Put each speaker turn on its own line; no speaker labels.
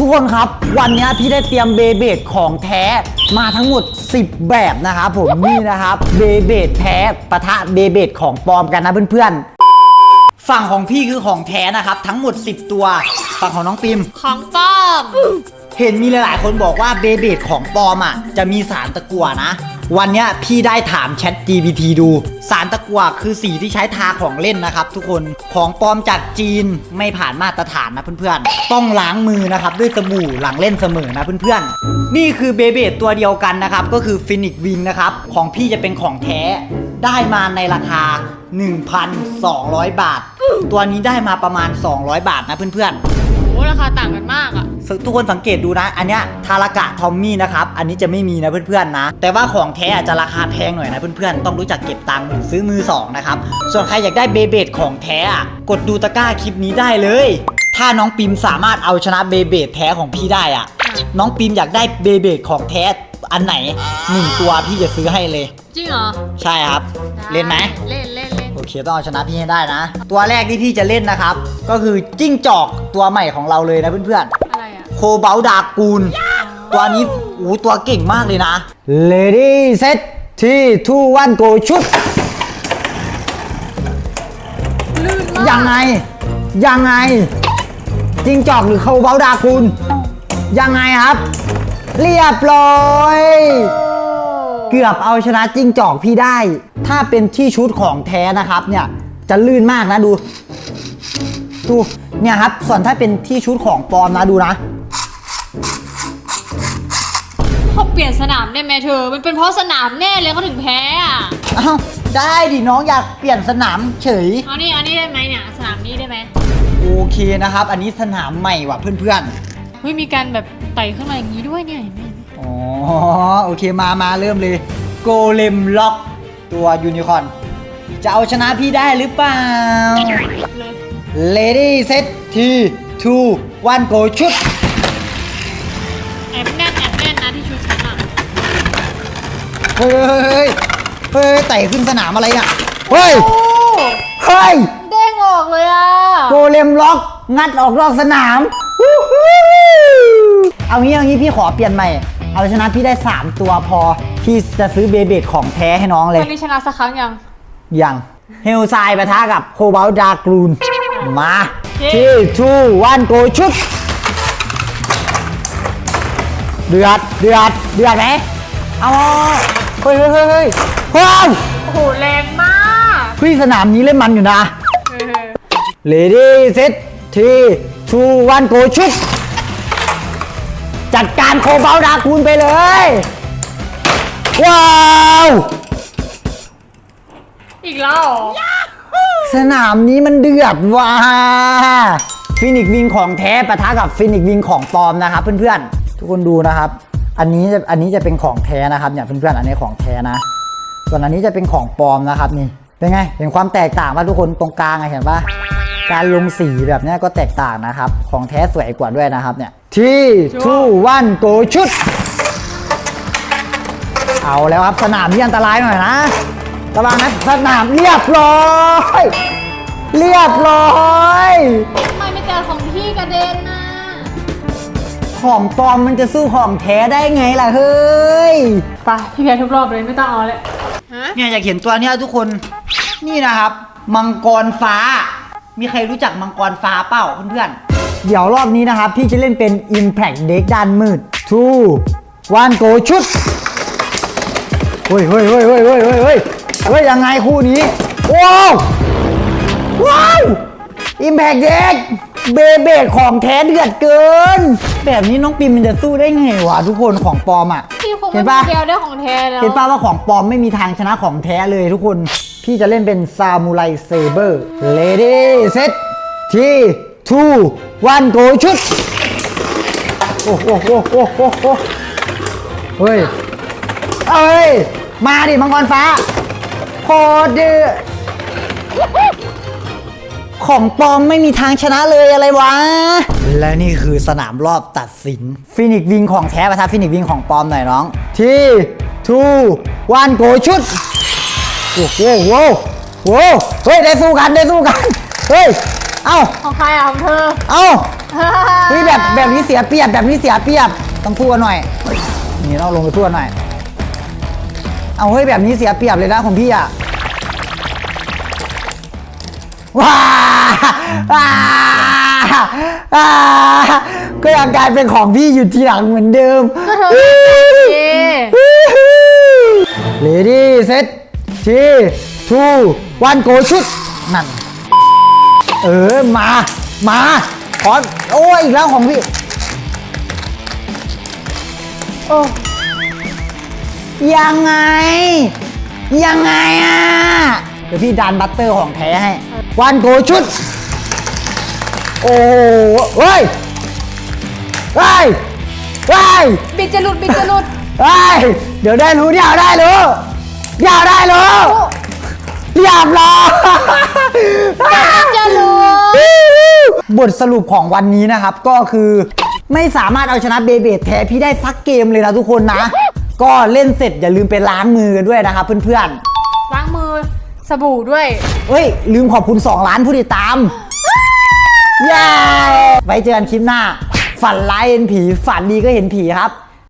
ทุกคนครับวันนี้พี่ได้เตรียมเบเบดของแท้มาทั้งหมด 10 แบบนะครับผมนี่นะครับเบเบดแท้ปะทะเบเบดของปลอมกันนะเพื่อนๆ ฝั่งของพี่คือของแท้นะครับ ทั้งหมด 10 ตัว ฝั่งของน้องปิม
ของป้อม
เห็นมีหลายๆ คนบอกว่าเบเบดของปลอมอะจะมีสารตะกั่วนะ วันนี้พี่ได้ถาม Chat GPT ดู สารตะกั่วคือสีที่ใช้ทาของเล่นนะครับ ทุกคนของปลอมจากจีนไม่ผ่านมาตรฐานนะเพื่อนๆ ต้องล้างมือนะครับ ด้วยสบู่หลังเล่นเสมอนะเพื่อนๆ นี่คือเบเบดตัวเดียวกันนะครับ ก็คือฟินิกวิงนะครับ ของพี่จะเป็นของแท้ได้มาในราคา 1,200 บาท ตัวนี้ได้มาประมาณ 200 บาทนะเพื่อนๆ
โอ้ราคาต่างกันมากอะ
ทุกคนสังเกตดูนะ อันเนี้ยทารากะทอมมี่นะครับ อันนี้จะไม่มีนะเพื่อนๆนะ แต่ว่าของแท้อาจจะราคาแพงหน่อยนะเพื่อนๆ ต้องรู้จักเก็บตังค์ซื้อมือสองนะครับ ส่วนใครอยากได้เบเบดของแท้อะกดดูตะกร้าคลิปนี้ได้เลย ถ้าน้องปิมสามารถเอาชนะเบเบดแท้ของพี่ได้อะน้องปิมอยากได้เบเบดของแท้อันไหนหนึ่งตัวพี่จะซื้อให้เลย
จริงเหรอ
ใช่ครับ เล่นไหม
เล่นเล่นเล่น
โอเคต้องเอาชนะพี่ให้ได้นะ ตัวแรกที่พี่จะเล่นนะครับ ก็คือจิ้งจอกตัวใหม่ของเราเลยนะเพื่อนๆ
อะไรอะ
โคเบลดากูล ตัวนี้โอ้ตัวเก่งมากเลยนะ Lady Set ที่ทูวันโกชุด
ลื่นมาก
ยังไง ยังไงจิงจอกหรือโคเบลดากูล ยังไงครับ เรียบร้อยเกือบเอาชนะจิ้งจอกพี่ได้ ถ้าเป็นที่ชุดของแท้นะครับเนี่ยจะลื่นมากนะดู ดู เนี่ยครับ ส่วนถ้าเป็นที่ชุดของปลอมนะดูนะ
ปลี่ยนสนามได้ไหมเธอ มันเป็นเพราะสนามแน่เลยเขาถึงแพ้อะ
อ้าวได้ดิน้องอยากเปลี่ยนสนามเฉย
เอานี่เอานี่ได้ไหมเนี่ยสนามนี้ได้ไหม
โอเคนะครับ อันนี้สนามใหม่ว่ะเพื่อน
เฮ้ยมีการแบบไต่ขึ้นมาอย่างนี้ด้วยเนี่ยเห็นไหม
ๆ อ๋อโอเคมามาเริ่มเลย โกเลมล็อก ตัวยูนิคอร์นจะเอาชนะพี่ได้หรือเปล่า
เลย
Lady Set T 2 1 Go ชุด
แอบแน่นแอบแน่นนะที่ชุดฉันอะ
เฮ้ยเฮ้ยเฮ้ยเฮ้ยไต่ขึ้นสนามอะไรเนี่ยเฮ้ย
โอ้
เฮ้ย
เด้งออกเลยอะ
โกเลมล็อก งัดออกนอกสนามวู้ฮู้เอางี้เอางี้พี่ขอเปลี่ยนใหม่ เอาชนะพี่ได้ 3 ตัวพอ พี่จะซื้อเบเบดของแท้ให้น้องเลย
วันนี้ชนะสักครั้งยัง
ยังเฮลไซปะทะกับโคบ l ลดากรูน มา
เย้
ที่ทูวันโกชุด เดือด เดือด เดือดไหมเอา เฮ้ยเฮ้ยเฮ้ยเฮ้ยเฮ้ย
โอ้โหแรงมาก
พี่สนามนี้เล่นมันอยู่นะ
เออ
Lady Set ที่ทูวันโกชุดจัดการโคบ l ลดากูนไปเลย ว้าว
อีกแล้วเหรอ
สนามนี้มันเดือดว่ะฟินิกวิงของแท้ปะทะกับฟินิกวิงของปลอมนะครับเพื่อนๆ ทุกคนดูนะครับ อันนี้จะอันนี้จะเป็นของแท้นะครับเนี่ยเพื่อนๆอันนี้ของแท้นะ ส่วนอันนี้จะเป็นของปลอมนะครับนี่เป็นไงเห็นความแตกต่างป่ะทุกคนตรงกลางเห็นปะการลงสีแบบนี้ก็แตกต่างนะครับ ของแท้สวยกว่าด้วยนะครับเนี่ยที่ทูวันโกชุด เอาแล้วครับสนามที่อันตรายหน่อยนะระวังนะสนามเรียบร้อย เรียบร้อย
ทำไมไม่เจอของพี่กระเด็นน
ของปลอมมันจะสู้ของแท้ได้ไงล่ะเฮ้ย
ไปพี่แพ้ทุกรอบเลยไม่ต้องเอาเลยฮะ
เนี่ยอยากเห็นตัวเนี้ยทุกคนนี่นะครับ มังกรฟ้า มีใครรู้จักมังกรฟ้าเปล่าเพื่อนๆเดี๋ยวรอบนี้นะครับพี่จะเล่นเป็น Impact Deck ด้านมืด2 1 Go ชุดเฮ้ยเฮ้ยเฮ้ยเฮ้ยเฮ้ยเฮ้ยเฮ้ยเฮ้ยยังไงคู่นี้ว้าวว้าว Impact Deck เบเบดของแท้เดือดเกิน แบบนี้น้องปิมมันจะสู้ได้ไงวะทุกคนของปลอมอะ
พี่คง
เห็
ไม่
นปะ
มีเดียวได้ของแท้แล้ว
เห็นป่าว่าของปลอมไม่มีทางชนะของแท้เลยทุกคน พี่จะเล่นเป็นซามูไรเซเบอร์เลดี้เซตที่ทูวันโกชุด โอ้โหโอ้โหโอ้โหโอ้โหเฮ้ย เอ้ย มาดิมังกรฟ้าโคตรดื้อ ของปลอมไม่มีทางชนะเลยอะไรวะ และนี่คือสนามรอบตัดสินฟินิกวิงของแท้ประทับฟินิกวิงของปลอมหน่อยน้อง ที่ทูวันโกชุดโอ้โหโว้โหโว้เฮ้ยได้สู้กันได้สู้กัน เฮ้ย เอ้า
ของใครอะของเธอ
เอ้าเฮ้ยแบบแบบนี้เสียเปรียบแบบนี้เสียเปรียบต้องสู้กันหน่อย นี่ต้องลงไปสู้กันหน่อย เอาเฮ้ยแบบนี้เสียเปรียบเลยนะของพี่อะ ว้าว้าว้าก็ยังกลายเป็นของพี่อยู่ทีหลังเหมือนเดิม
ก็เธอเย่
เลดี้เซตทีทูวันโกชุด นั่น เออ มา มาขอโอ้ยอีกแล้วของพี่
โอ้
ยังไง ยังไงอะ เดี๋ยวพี่ดันบัตเตอร์ของแท้ให้ วันโกชุด โอ้โหเฮ้ยเฮ้ยเฮ้ย
บิดจะหลุดบิดจะหลุด
เฮ้ยเดี๋ยวได้รู้เดี๋ยวได้รู้เดี๋ยวได้รู้เรียบร้อย
จะหลุด
บทสรุปของวันนี้นะครับก็คือไม่สามารถเอาชนะเบเบดแท้พี่ได้สักเกมเลยนะทุกคนนะ ก็เล่นเสร็จอย่าลืมไปล้างมือกันด้วยนะครับเพื่อน
ล้างมือ สบู่ด้วย
ๆเอ้ย ลืมขอบคุณ 2 ล้านผู้ติดตาม เย้ไว้เจอกันคลิปหน้า ฝันร้ายเห็นผี ฝันดีก็เห็นผีครับ